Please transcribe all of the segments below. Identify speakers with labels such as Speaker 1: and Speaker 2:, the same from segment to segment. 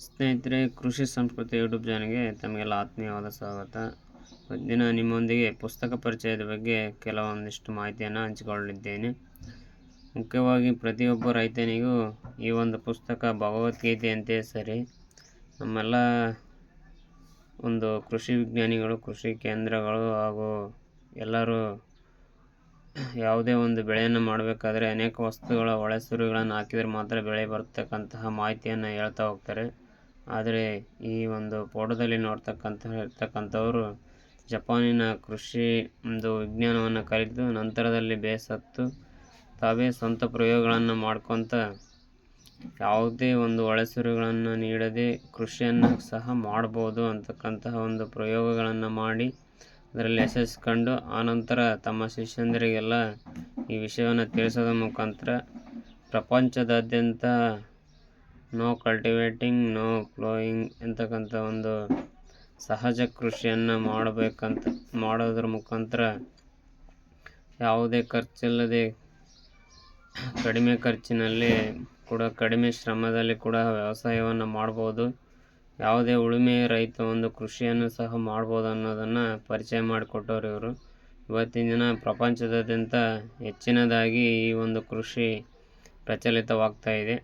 Speaker 1: ಸ್ನೇಹಿತರೆ, ಕೃಷಿ ಸಂಸ್ಕೃತಿ ಯೂಟ್ಯೂಬ್ ಚಾನಲ್ಗೆ ತಮಗೆಲ್ಲ ಆತ್ಮೀಯವಾದ ಸ್ವಾಗತ. ದಿನ ನಿಮ್ಮೊಂದಿಗೆ ಪುಸ್ತಕ ಪರಿಚಯದ ಬಗ್ಗೆ ಕೆಲವೊಂದಿಷ್ಟು ಮಾಹಿತಿಯನ್ನು ಹಂಚಿಕೊಳ್ಳಿದ್ದೇನೆ ಮುಖ್ಯವಾಗಿ ಪ್ರತಿಯೊಬ್ಬ ರೈತನಿಗೂ ಈ ಒಂದು ಪುಸ್ತಕ ಭಗವದ್ಗೀತೆ ಅಂತೇ ಸರಿ. ನಮ್ಮೆಲ್ಲ ಒಂದು ಕೃಷಿ ವಿಜ್ಞಾನಿಗಳು, ಕೃಷಿ ಕೇಂದ್ರಗಳು ಹಾಗೂ ಎಲ್ಲರೂ ಯಾವುದೇ ಒಂದು ಬೆಳೆಯನ್ನು ಮಾಡಬೇಕಾದ್ರೆ ಅನೇಕ ವಸ್ತುಗಳ ಒಳಸುರುಗಳನ್ನು ಹಾಕಿದರೆ ಮಾತ್ರ ಬೆಳೆ ಬರ್ತಕ್ಕಂತಹ ಮಾಹಿತಿಯನ್ನು ಹೇಳ್ತಾ ಹೋಗ್ತಾರೆ. ಆದರೆ ಈ ಒಂದು ಫೋಟೋದಲ್ಲಿ ನೋಡ್ತಕ್ಕಂತಹ ಇರ್ತಕ್ಕಂಥವರು ಜಪಾನಿನ ಕೃಷಿ ಒಂದು ವಿಜ್ಞಾನವನ್ನು ಕಲಿತು ನಂತರದಲ್ಲಿ ಬೇಸತ್ತು ತಾವೇ ಸ್ವಂತ ಪ್ರಯೋಗಗಳನ್ನು ಮಾಡ್ಕೊತ ಯಾವುದೇ ಒಂದು ಒಳಸುರುಗಳನ್ನು ನೀಡದೆ ಕೃಷಿಯನ್ನು ಸಹ ಮಾಡ್ಬೋದು ಅಂತಕ್ಕಂತಹ ಒಂದು ಪ್ರಯೋಗಗಳನ್ನು ಮಾಡಿ ಅದರಲ್ಲಿ ಯಶಸ್ಸು ಕಂಡು ಆನಂತರ ತಮ್ಮ ಶಿಷ್ಯಂದರಿಗೆಲ್ಲ ಈ ವಿಷಯವನ್ನು ತಿಳಿಸೋದ್ರ ಮುಖಾಂತರ ಪ್ರಪಂಚದಾದ್ಯಂತ ನೋ ಕಲ್ಟಿವೇಟಿಂಗ್ ನೋ ಫ್ಲೋಯಿಂಗ್ ಎಂತಕ್ಕಂಥ ಒಂದು ಸಹಜ ಕೃಷಿಯನ್ನು ಮಾಡಬೇಕಂತ, ಮಾಡೋದ್ರ ಮುಖಾಂತರ ಯಾವುದೇ ಖರ್ಚಿಲ್ಲದೆ ಕಡಿಮೆ ಖರ್ಚಿನಲ್ಲಿ ಕೂಡ, ಕಡಿಮೆ ಶ್ರಮದಲ್ಲಿ ಕೂಡ ವ್ಯವಸಾಯವನ್ನು ಮಾಡ್ಬೋದು. ಯಾವುದೇ ಉಳುಮೆ ರೈತ ಒಂದು ಕೃಷಿಯನ್ನು ಸಹ ಮಾಡ್ಬೋದು ಅನ್ನೋದನ್ನು ಪರಿಚಯ ಮಾಡಿಕೊಟ್ಟವ್ರು ಇವರು. ಇವತ್ತಿನ ದಿನ ಪ್ರಪಂಚದಾದ್ಯಂತ ಹೆಚ್ಚಿನದಾಗಿ ಈ ಒಂದು ಕೃಷಿ ಪ್ರಚಲಿತವಾಗ್ತಾ ಇದೆ.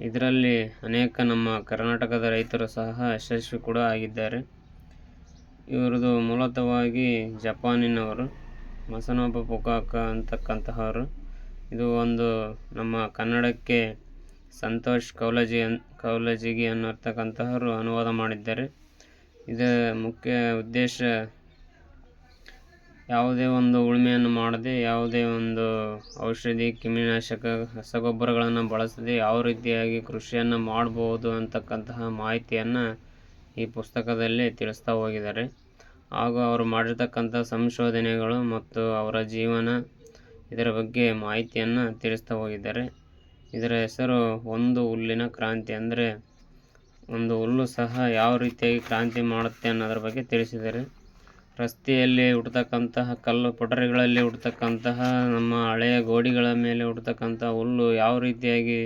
Speaker 1: ಇದರಲ್ಲಿ ಅನೇಕ ನಮ್ಮ ಕರ್ನಾಟಕದ ರೈತರು ಸಹ ಯಶಸ್ವಿ ಕೂಡ ಆಗಿದ್ದಾರೆ. ಇವರದು ಮೂಲತಃವಾಗಿ ಜಪಾನಿನವರು, ಮಸನೊಬ್ಬ ಪುಕಾಕ ಅಂತಕ್ಕಂತಹವರು. ಇದು ಒಂದು ನಮ್ಮ ಕನ್ನಡಕ್ಕೆ ಸಂತೋಷ್ ಕೌಲಜಿ ಅನ್ ಕೌಲಜಿಗಿ ಅನ್ನತಕ್ಕಂತಹವರು ಅನುವಾದ ಮಾಡಿದ್ದಾರೆ. ಇದರ ಮುಖ್ಯ ಉದ್ದೇಶ, ಯಾವುದೇ ಒಂದು ಉಳುಮೆಯನ್ನು ಮಾಡದೆ, ಯಾವುದೇ ಒಂದು ಔಷಧಿ, ಕ್ರಿಮಿನಾಶಕ, ರಸಗೊಬ್ಬರಗಳನ್ನು ಬಳಸದೆ, ಯಾವ ರೀತಿಯಾಗಿ ಕೃಷಿಯನ್ನು ಮಾಡಬಹುದು ಅಂತಕ್ಕಂತಹ ಮಾಹಿತಿಯನ್ನು ಈ ಪುಸ್ತಕದಲ್ಲಿ ತಿಳಿಸ್ತಾ ಹೋಗಿದ್ದಾರೆ. ಹಾಗೂ ಅವರು ಮಾಡಿರ್ತಕ್ಕಂಥ ಸಂಶೋಧನೆಗಳು ಮತ್ತು ಅವರ ಜೀವನ ಇದರ ಬಗ್ಗೆ ಮಾಹಿತಿಯನ್ನು ತಿಳಿಸ್ತಾ ಹೋಗಿದ್ದಾರೆ. ಇದರ ಹೆಸರು ಒಂದು ಹುಲ್ಲಿನ ಕ್ರಾಂತಿ. ಅಂದರೆ ಒಂದು ಹುಲ್ಲು ಸಹ ಯಾವ ರೀತಿಯಾಗಿ ಕ್ರಾಂತಿ ಮಾಡುತ್ತೆ ಅನ್ನೋದ್ರ ಬಗ್ಗೆ ತಿಳಿಸಿದ್ದಾರೆ. ರಸ್ತೆಯಲ್ಲಿ ಹುಡ್ತಕ್ಕಂತಹ ಕಲ್ಲು ಪೊಟರಿಗಳಲ್ಲಿ ಹುಡ್ತಕ್ಕಂತಹ ನಮ್ಮ ಹಳೆಯ ಗೋಡಿಗಳ ಮೇಲೆ ಹುಡ್ತಕ್ಕಂಥ ಹುಲ್ಲು ಯಾವ ರೀತಿಯಾಗಿ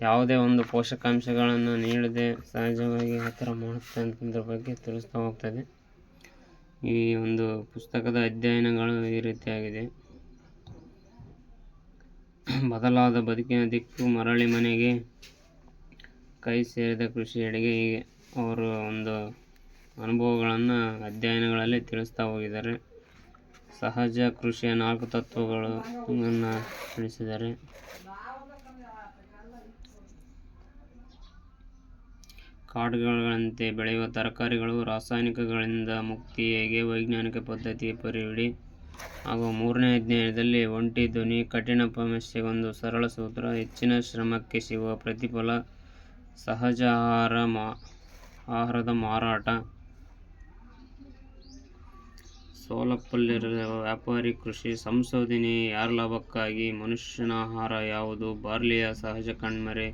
Speaker 1: ಯಾವುದೇ ಒಂದು ಪೋಷಕಾಂಶಗಳನ್ನು ನೀಡದೆ ಸಹಜವಾಗಿ ಆ ಥರ ಮಾಡುತ್ತೆ ಅಂತಂದ್ರ ಬಗ್ಗೆ ತಿಳಿಸ್ತಾ ಹೋಗ್ತದೆ ಈ ಒಂದು ಪುಸ್ತಕದ ಅಧ್ಯಯನಗಳು ಈ ರೀತಿಯಾಗಿದೆ. ಬದಲಾದ ಬದುಕಿನ ದಿಕ್ಕು ಮರಳಿ ಮನೆಗೆ ಕೈ ಸೇರಿದ ಕೃಷಿಯೆಡೆಗೆ ಹೀಗೆ. ಅವರು ಒಂದು ಅನುಭವಗಳನ್ನು ಅಧ್ಯಯನಗಳಲ್ಲಿ ತಿಳಿಸ್ತಾ ಹೋಗಿದ್ದಾರೆ. ಸಹಜ ಕೃಷಿಯ ನಾಲ್ಕು ತತ್ವಗಳು ತಿಳಿಸಿದ್ದಾರೆ. ಕಾಡುಗಳಂತೆ ಬೆಳೆಯುವ ತರಕಾರಿಗಳು ರಾಸಾಯನಿಕಗಳಿಂದ ಮುಕ್ತಿ ಹೇಗೆ ವೈಜ್ಞಾನಿಕ ಪದ್ಧತಿ ಪರಿವಿಡಿ ಹಾಗೂ ಮೂರನೇ ಅಧ್ಯಾಯದಲ್ಲಿ, ಒಂಟಿ ಧ್ವನಿ ಕಠಿಣ ಸಮಸ್ಯೆಗೊಂದು ಸರಳ ಸೂತ್ರ, ಹೆಚ್ಚಿನ ಶ್ರಮಕ್ಕೆ ಸಿಗುವ ಪ್ರತಿಫಲ ಸಹಜ ಆಹಾರ ಮಾ, ಆಹಾರದ ಮಾರಾಟ ಸೋಲಪ್ಪಲ್ಲಿರುವ ವ್ಯಾಪಾರಿ ಕೃಷಿ, ಸಂಶೋಧನೆ, ಯಾರ ಲಾಭಕ್ಕಾಗಿ ಮನುಷ್ಯನ ಆಹಾರ ಯಾವುದು, ಬಾರ್ಲಿಯ ಸಹಜ ಕಣ್ಮರೆ,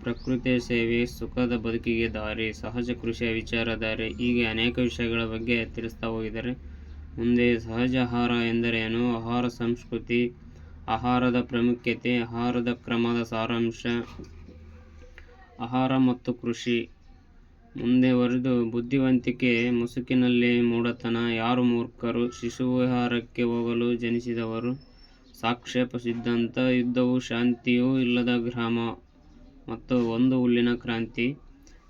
Speaker 1: ಪ್ರಕೃತಿಯ ಸೇವೆ, ಸುಖದ ಬದುಕಿಗೆ ದಾರಿ, ಸಹಜ ಕೃಷಿಯ ವಿಚಾರಧಾರೆ ಹೀಗೆ ಅನೇಕ ವಿಷಯಗಳ ಬಗ್ಗೆ ತಿಳಿಸ್ತಾ ಹೋಗಿದ್ದಾರೆ. ಮುಂದೆ ಸಹಜ ಆಹಾರ ಎಂದರೇನು ಆಹಾರ ಸಂಸ್ಕೃತಿ, ಆಹಾರದ ಪ್ರಾಮುಖ್ಯತೆ, ಆಹಾರದ ಕ್ರಮದ ಸಾರಾಂಶ, ಆಹಾರ ಮತ್ತು ಕೃಷಿ. ಮುಂದೆ ವರೆದು ಬುದ್ಧಿವಂತಿಕೆ ಮುಸುಕಿನಲ್ಲಿ ಮೂಡತನ ಯಾರು ಮೂರ್ಖರು? ಶಿಶುವಿಹಾರಕ್ಕೆ ಹೋಗಲು ಜನಿಸಿದವರು ಸಾಕ್ಷೇಪ ಸಿದ್ಧಾಂತ ಯುದ್ಧವು ಶಾಂತಿಯೂ ಇಲ್ಲದ ಗ್ರಾಮ ಮತ್ತು ಒಂದು ಹುಲ್ಲಿನ ಕ್ರಾಂತಿ.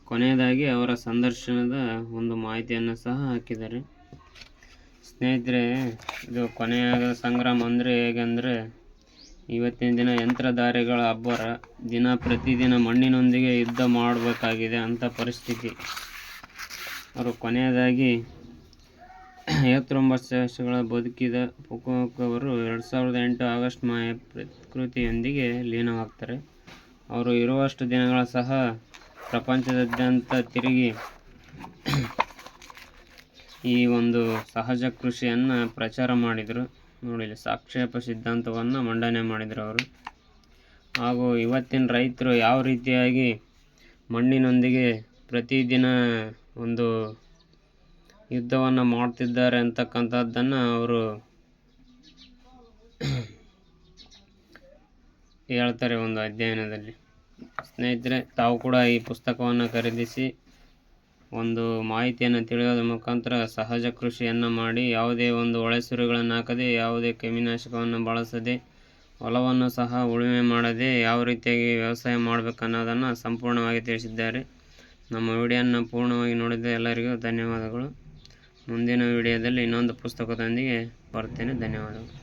Speaker 1: ಕೊನೆಯದಾಗಿ ಅವರ ಸಂದರ್ಶನದ ಒಂದು ಮಾಹಿತಿಯನ್ನು ಸಹ ಹಾಕಿದ್ದಾರೆ. ಸ್ನೇಹಿತರೆ, ಇದು ಕೊನೆಯಾದ ಸಂಗ್ರಾಮ ಅಂದರೆ ಹೇಗೆಂದರೆ ಇವತ್ತಿನ ದಿನ ಯಂತ್ರಧಾರಿಗಳ ಅಬ್ಬರ, ದಿನ ಪ್ರತಿದಿನ ಮಣ್ಣಿನೊಂದಿಗೆ ಯುದ್ಧ ಮಾಡಬೇಕಾಗಿದೆ ಅಂಥ ಪರಿಸ್ಥಿತಿ. ಅವರು ಕೊನೆಯದಾಗಿ ಐವತ್ತೊಂಬತ್ತು ವರ್ಷಗಳ ಬದುಕಿದ ಪುಕೋಕ್ ಅವರು ಎರಡು ಸಾವಿರದ ಎಂಟು ಆಗಸ್ಟ್ ಮಾಯ ಪ್ರಕೃತಿಯೊಂದಿಗೆ ಲೀನವಾಗ್ತಾರೆ. ಅವರು ಇರುವಷ್ಟು ದಿನಗಳ ಸಹ ಪ್ರಪಂಚದಾದ್ಯಂತ ತಿರುಗಿ ಈ ಒಂದು ಸಹಜ ಕೃಷಿಯನ್ನು ಪ್ರಚಾರ ಮಾಡಿದರು. ನೋಡಿ ಇಲ್ಲಿ ಸಾಕ್ಷೇಪ ಸಿದ್ಧಾಂತವನ್ನು ಮಂಡನೆ ಮಾಡಿದರು ಅವರು. ಹಾಗೂ ಇವತ್ತಿನ ರೈತರು ಯಾವ ರೀತಿಯಾಗಿ ಮಣ್ಣಿನೊಂದಿಗೆ ಪ್ರತಿದಿನ ಒಂದು ಯುದ್ಧವನ್ನು ಮಾಡ್ತಿದ್ದಾರೆ ಅಂತಕ್ಕಂಥದ್ದನ್ನು ಅವರು ಹೇಳ್ತಾರೆ ಒಂದು ಅಧ್ಯಯನದಲ್ಲಿ. ಸ್ನೇಹಿತರೆ, ತಾವು ಕೂಡ ಈ ಪುಸ್ತಕವನ್ನು ಖರೀದಿಸಿ ಒಂದು ಮಾಹಿತಿಯನ್ನು ತಿಳಿಯೋದ್ರ ಮುಖಾಂತರ ಸಹಜ ಕೃಷಿಯನ್ನು ಮಾಡಿ ಯಾವುದೇ ಒಂದು ಒಳಸಿರುಗಳನ್ನು ಹಾಕದೆ, ಯಾವುದೇ ಕ್ರಿಮಿನಾಶಕವನ್ನು ಬಳಸದೆ, ಹೊಲವನ್ನು ಸಹ ಉಳುಮೆ ಮಾಡದೆ ಯಾವ ರೀತಿಯಾಗಿ ವ್ಯವಸಾಯ ಮಾಡಬೇಕನ್ನೋದನ್ನು ಸಂಪೂರ್ಣವಾಗಿ ತಿಳಿಸಿದ್ದಾರೆ. ನಮ್ಮ ವಿಡಿಯೋನ ಪೂರ್ಣವಾಗಿ ನೋಡಿದ ಎಲ್ಲರಿಗೂ ಧನ್ಯವಾದಗಳು. ಮುಂದಿನ ವಿಡಿಯೋದಲ್ಲಿ ಇನ್ನೊಂದು ಪುಸ್ತಕದೊಂದಿಗೆ ಬರ್ತೇನೆ. ಧನ್ಯವಾದಗಳು.